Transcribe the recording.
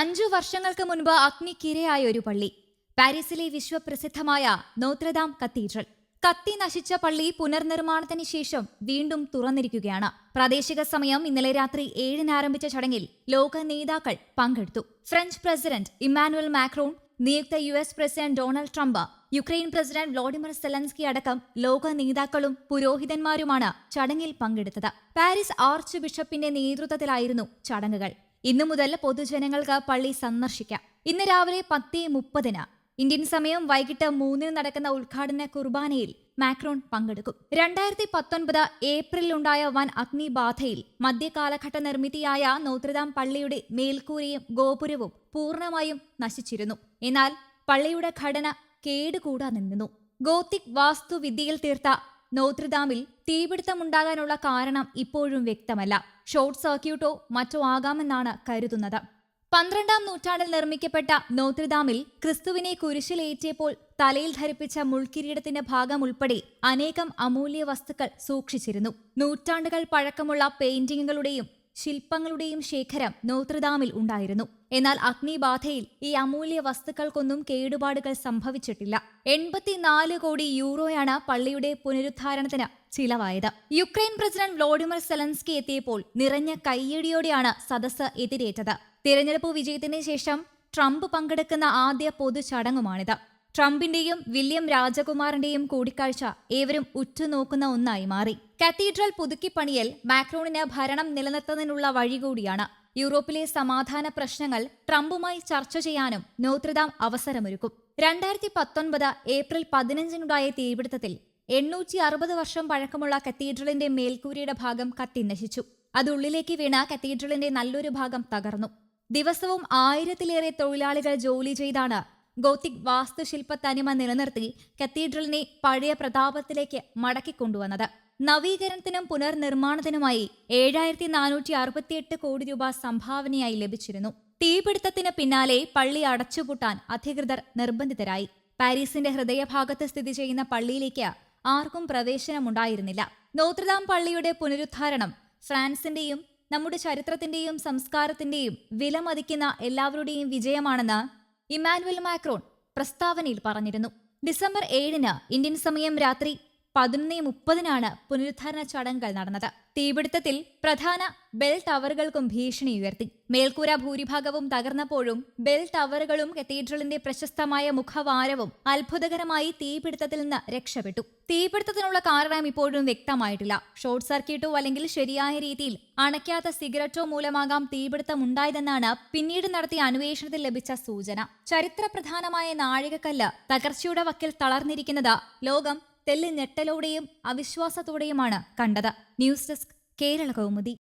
അഞ്ചു വർഷങ്ങൾക്ക് മുൻപ് അഗ്നിക്കിരയായ ഒരു പള്ളി. പാരീസിലെ വിശ്വപ്രസിദ്ധമായ നോത്രദാം കത്തീഡ്രൽ. കത്തി നശിച്ച പള്ളി പുനർനിർമ്മാണത്തിന് ശേഷം വീണ്ടും തുറന്നിരിക്കുകയാണ്. പ്രാദേശിക സമയം ഇന്നലെ രാത്രി ഏഴിന് ആരംഭിച്ച ചടങ്ങിൽ ലോക നേതാക്കൾ പങ്കെടുത്തു. ഫ്രഞ്ച് പ്രസിഡന്റ് ഇമ്മാനുവൽ മാക്രോൺ നിയുക്ത U S president Donald Trump Ukraine president Volodymyr Zelensky അടക്കം ലോക നേതാക്കളും പുരോഹിതന്മാരുമാണ് ചടങ്ങിൽ പങ്കെടുത്തത്. പാരീസ് ആർച്ച് ബിഷപ്പിന്റെ നേതൃത്വത്തിലായിരുന്നു ചടങ്ങുകൾ. ഇന്നു മുതൽ പൊതുജനങ്ങൾക്ക് പള്ളി സന്ദർശിക്കാം. ഇന്ന് രാവിലെ പത്ത് മുപ്പതിന് ഇന്ത്യൻ സമയം വൈകിട്ട് മൂന്നിന് നടക്കുന്ന ഉദ്ഘാടന കുർബാനയിൽ മാക്രോൺ പങ്കെടുക്കും. രണ്ടായിരത്തി പത്തൊൻപത് ഏപ്രിലുണ്ടായ വൻ അഗ്നിബാധയിൽ മധ്യകാലഘട്ട നിർമ്മിതിയായ നോത്രദാം പള്ളിയുടെ മേൽക്കൂരയും ഗോപുരവും പൂർണമായും നശിച്ചിരുന്നു. എന്നാൽ പള്ളിയുടെ ഘടന കേടുകൂടാ നിന്നു. ഗോത്തിക് വാസ്തുവിദ്യയിൽ തീർത്ത നോത്രദാമിൽ തീപിടുത്തമുണ്ടാകാനുള്ള കാരണം ഇപ്പോഴും വ്യക്തമല്ല. ഷോർട്ട് സർക്യൂട്ടോ മറ്റോ ആകാമെന്നാണ് കരുതുന്നത്. പന്ത്രണ്ടാം നൂറ്റാണ്ടിൽ നിർമ്മിക്കപ്പെട്ട നോത്രിദാമിൽ ക്രിസ്തുവിനെ കുരിശിലേറ്റിയപ്പോൾ തലയിൽ ധരിപ്പിച്ച മുൾക്കിരീടത്തിന്റെ ഭാഗം ഉൾപ്പെടെ അനേകം അമൂല്യ വസ്തുക്കൾ സൂക്ഷിച്ചിരുന്നു. നൂറ്റാണ്ടുകൾ പഴക്കമുള്ള പെയിന്റിങ്ങുകളുടെയും ശില്പങ്ങളുടെയും ശേഖരം നോത്രദാമിൽ ഉണ്ടായിരുന്നു. എന്നാൽ അഗ്നിബാധയിൽ ഈ അമൂല്യ വസ്തുക്കൾക്കൊന്നും കേടുപാടുകൾ സംഭവിച്ചിട്ടില്ല. എൺപത്തിനാല് കോടി യൂറോയാണ് പള്ളിയുടെ പുനരുദ്ധാരണത്തിന് ചിലവായത്. യുക്രൈൻ പ്രസിഡന്റ് വ്ളോഡിമിർ സെലൻസ്കി എത്തിയപ്പോൾ നിറഞ്ഞ കയ്യടിയോടെയാണ് സദസ്സ് എതിരേറ്റത്. തിരഞ്ഞെടുപ്പ് വിജയത്തിന് ശേഷം ട്രംപ് പങ്കെടുക്കുന്ന ആദ്യ പൊതു ചടങ്ങുമാണിത്. ട്രംപിന്റെയും വില്യം രാജകുമാറിന്റെയും കൂടിക്കാഴ്ച ഏവരും ഉറ്റുനോക്കുന്ന ഒന്നായി മാറി. കത്തീഡ്രൽ പുതുക്കിപ്പണിയൽ മാക്രോണിന് ഭരണം നിലനിർത്തുന്നതിനുള്ള വഴി കൂടിയാണ് യൂറോപ്പിലെ സമാധാന പ്രശ്നങ്ങൾ ട്രംപുമായി ചർച്ച ചെയ്യാനും നോത്രദാം അവസരമൊരുക്കും. രണ്ടായിരത്തി പത്തൊൻപത് ഏപ്രിൽ പതിനഞ്ചിനുണ്ടായ തീപിടുത്തത്തിൽ എണ്ണൂറ്റി അറുപത് വർഷം പഴക്കമുള്ള കത്തീഡ്രലിന്റെ മേൽക്കൂരയുടെ ഭാഗം കത്തി നശിച്ചു. അത് വീണ കത്തീഡ്രലിന്റെ നല്ലൊരു ഭാഗം തകർന്നു. ദിവസവും ആയിരത്തിലേറെ തൊഴിലാളികൾ ജോലി ചെയ്താണ് ഗോത്തിക് വാസ്തുശില്പ തനിമ നിലനിർത്തി കത്തീഡ്രലിനെ പഴയ പ്രതാപത്തിലേക്ക് മടക്കിക്കൊണ്ടുവന്നത്. നവീകരണത്തിനും പുനർനിർമ്മാണത്തിനുമായി ഏഴായിരത്തി നാനൂറ്റി അറുപത്തിയെട്ട് കോടി രൂപ സംഭാവനയായി ലഭിച്ചിരുന്നു. തീപിടുത്തത്തിന് പിന്നാലെ പള്ളി അടച്ചുപൂട്ടാൻ അധികൃതർ നിർബന്ധിതരായി. പാരീസിന്റെ ഹൃദയഭാഗത്ത് സ്ഥിതി ചെയ്യുന്ന പള്ളിയിലേക്ക് ആർക്കും പ്രവേശനമുണ്ടായിരുന്നില്ല. നോത്രദാം പള്ളിയുടെ പുനരുദ്ധാരണം ഫ്രാൻസിന്റെയും നമ്മുടെ ചരിത്രത്തിന്റെയും സംസ്കാരത്തിന്റെയും വിലമതിക്കുന്ന എല്ലാവരുടെയും വിജയമാണെന്ന് ഇമാനുവൽ മാക്രോൺ പ്രസ്താവനയിൽ പറഞ്ഞിരുന്നു. ഡിസംബർ ഏഴിന് ഇന്ത്യൻ സമയം രാത്രി പതിനൊന്ന് മുപ്പതിനാണ് പുനരുദ്ധാരണ ചടങ്ങുകൾ നടന്നത്. തീപിടുത്തത്തിൽ പ്രധാന ബെൽ ടവറുകൾക്കും ഭീഷണി ഉയർത്തി. മേൽക്കൂര ഭൂരിഭാഗവും തകർന്നപ്പോഴും ബെൽ ടവറുകളും കത്തീഡ്രലിന്റെ പ്രശസ്തമായ മുഖവാരവും അത്ഭുതകരമായി തീപിടുത്തത്തിൽ നിന്ന് രക്ഷപ്പെട്ടു. തീപിടുത്തത്തിനുള്ള കാരണം ഇപ്പോഴും വ്യക്തമായിട്ടില്ല. ഷോർട്ട് സർക്യൂട്ടോ അല്ലെങ്കിൽ ശരിയായ രീതിയിൽ അണയ്ക്കാത്ത സിഗരറ്റോ മൂലമാകാം തീപിടുത്തം ഉണ്ടായതെന്നാണ് പിന്നീട് നടത്തിയ അന്വേഷണത്തിൽ ലഭിച്ച സൂചന. ചരിത്രപ്രധാനമായ നാഴികക്കല്ല് തകർച്ചയുടെ വക്കിൽ തളർന്നിരിക്കുന്നത് ലോകം തെല്ല് ഞെട്ടലോടെയും അവിശ്വാസത്തോടെയുമാണ് കണ്ടത്. News desk Kerala Kaumudi.